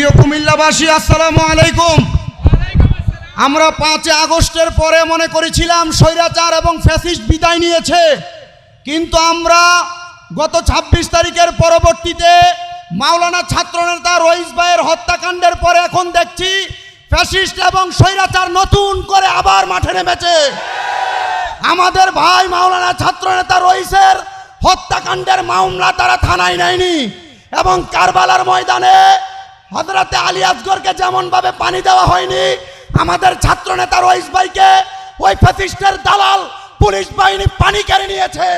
প্রিয় কুমিল্লাবাসী, আসসালামু আলাইকুম। আমরা পাঁচই আগস্টের পরে মনে করেছিলাম স্বৈরাচার এবং ফ্যাসিস্ট বিদায় নিয়েছে, কিন্তু আমরা গত ২৬ তারিখের পরবর্তীতে মাওলানা ছাত্রনেতা রইস ভাইয়ের হত্যাকাণ্ডের পরে এখন দেখছি ফ্যাসিস্ট এবং স্বৈরাচার নতুন করে আবার মাঠে নেমেছে। আমাদের ভাই মাওলানা ছাত্রনেতা রইসের হত্যাকাণ্ডের মামলা তারা থানায় নেয়নি এবং কারবালার ময়দানে হজরতে আলী আসগরকে যেমনভাবে পানি দেওয়া হয়নি, আমাদের ছাত্রনেতা রইস ভাইকে ওই ফ্যাসিস্টের দালাল পুলিশ বাহিনী পানি কেড়ে নিয়েছে।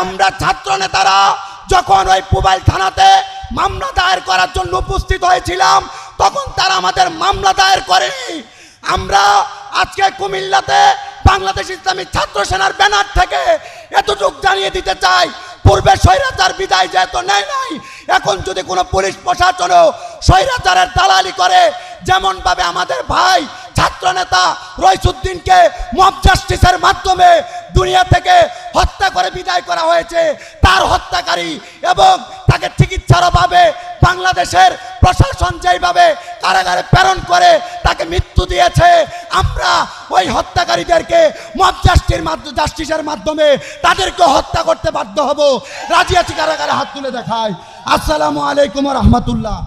আমরা ছাত্র নেতারা যখন ওই পুবাইল থানাতে মামলা দায়ের করার জন্য উপস্থিত হয়েছিলাম, তখন তারা আমাদের মামলা দায়ের করেনি। আমরা আজকে কুমিল্লাতে বাংলাদেশ ইসলামী ছাত্র সেনার ব্যানার থেকে এতটুকু জানিয়ে দিতে চাই পূর্বে স্বৈরাচার বিদায় যেহেতু নেয় নাই, এখন যদি কোনো পুলিশ প্রশাসনও স্বৈরাচারের দালালি করে যেমন ভাবে আমাদের ভাই ছাত্র নেতা রইসুদ্দিনকে মব জাস্টিসের মাধ্যমে দুনিয়া থেকে হত্যা করে বিদায় করা হয়েছে, তার হত্যাকারী এবং তাকে চিকিৎসার অভাবে বাংলাদেশের প্রশাসন যেইভাবে কারাগারে প্রেরণ করে মৃত্যু দিয়েছে। আমরা ওই হত্যাকারীদেরকে মব জাস্টির মাধ্যমে জাস্টিসের মাধ্যমে তাদেরকে হত্যা করতে বাধ্য হব। রাজিয়াছি কারাগারে হাত তুলে দেখায়। আসসালামু আলাইকুম রহমতুল্লাহ।